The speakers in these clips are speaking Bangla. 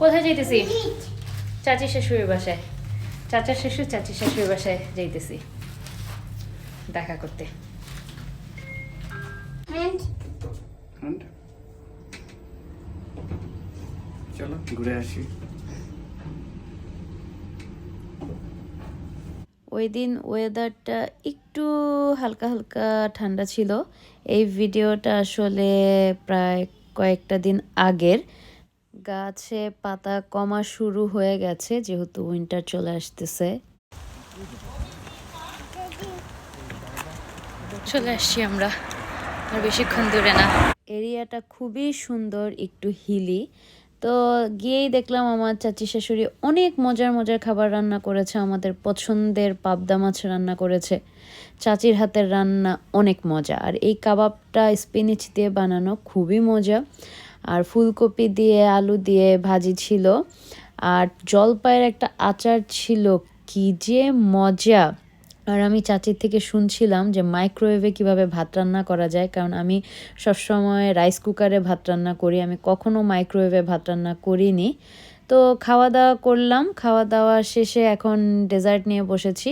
কোথায় যাইতেছি? চাচি শাশুড়ির বাসায়। চাচা শ্বশুর চাচি শাশুড়ির বাসায় যাইতেছি। দেখা করতে? চলো ঘুরে আসি। ওই দিন ওয়েদারটা একটু হালকা হালকা ঠান্ডা ছিল। এই ভিডিওটা আসলে প্রায় কয়েকটা দিন আগের। গাছে পাতা কমা শুরু হয়ে গেছে যেহেতু উইন্টার চলে আসতেছে। চলে আসছি আমরা আর বেশিক্ষণ দূরে না। এরিয়াটা খুবই সুন্দর একটু হিলি তো গিয়েই দেখলাম আমার চাচি শাশুড়ি অনেক মজার মজার খাবার রান্না করেছে আমাদের পছন্দের পাবদা মাছ রান্না করেছে। চাচির হাতের রান্না অনেক মজা আর এই কাবাবটা স্পিনিচ দিয়ে বানানো খুবই মজা। আর ফুলকপি দিয়ে, আলু দিয়ে ভাজি ছিল। আর জলপাইয়ের একটা আচার ছিল, কি যে মজা। আর আমি চাচির থেকে শুনছিলাম যে মাইক্রোওয়েভে কীভাবে ভাত রান্না করা যায়, কারণ আমি সবসময় রাইস কুকারে ভাত রান্না করি। আমি কখনো মাইক্রোওয়েভে ভাত রান্না করিনি। তো খাওয়া দাওয়া করলাম, খাওয়া দাওয়া শেষে এখন ডেজার্ট নিয়ে বসেছি,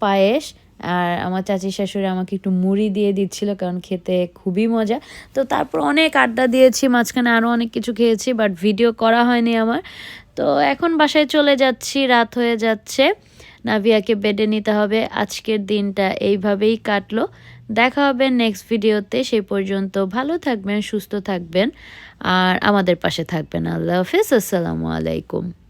পায়েস। আর আমার চাচি শাশুড়ি আমাকে একটু মুড়ি দিয়ে দিচ্ছিল কারণ খেতে খুবই মজা। তো তারপর অনেক আড্ডা দিয়েছি, মাঝখানে আরও অনেক কিছু খেয়েছি বাট ভিডিও করা হয়নি আমার। তো এখন বাসায় চলে যাচ্ছি, রাত হয়ে যাচ্ছে। নাভিয়াকে বেডে নিতে হবে, আজকের দিনটা এইভাবেই কাটলো। দেখা হবে নেক্সট ভিডিওতে সেই পর্যন্ত ভালো থাকবেন, সুস্থ থাকবেন, আর আমাদের পাশে থাকবেন। আল্লাহ হাফিজ, আসসালামু আলাইকুম।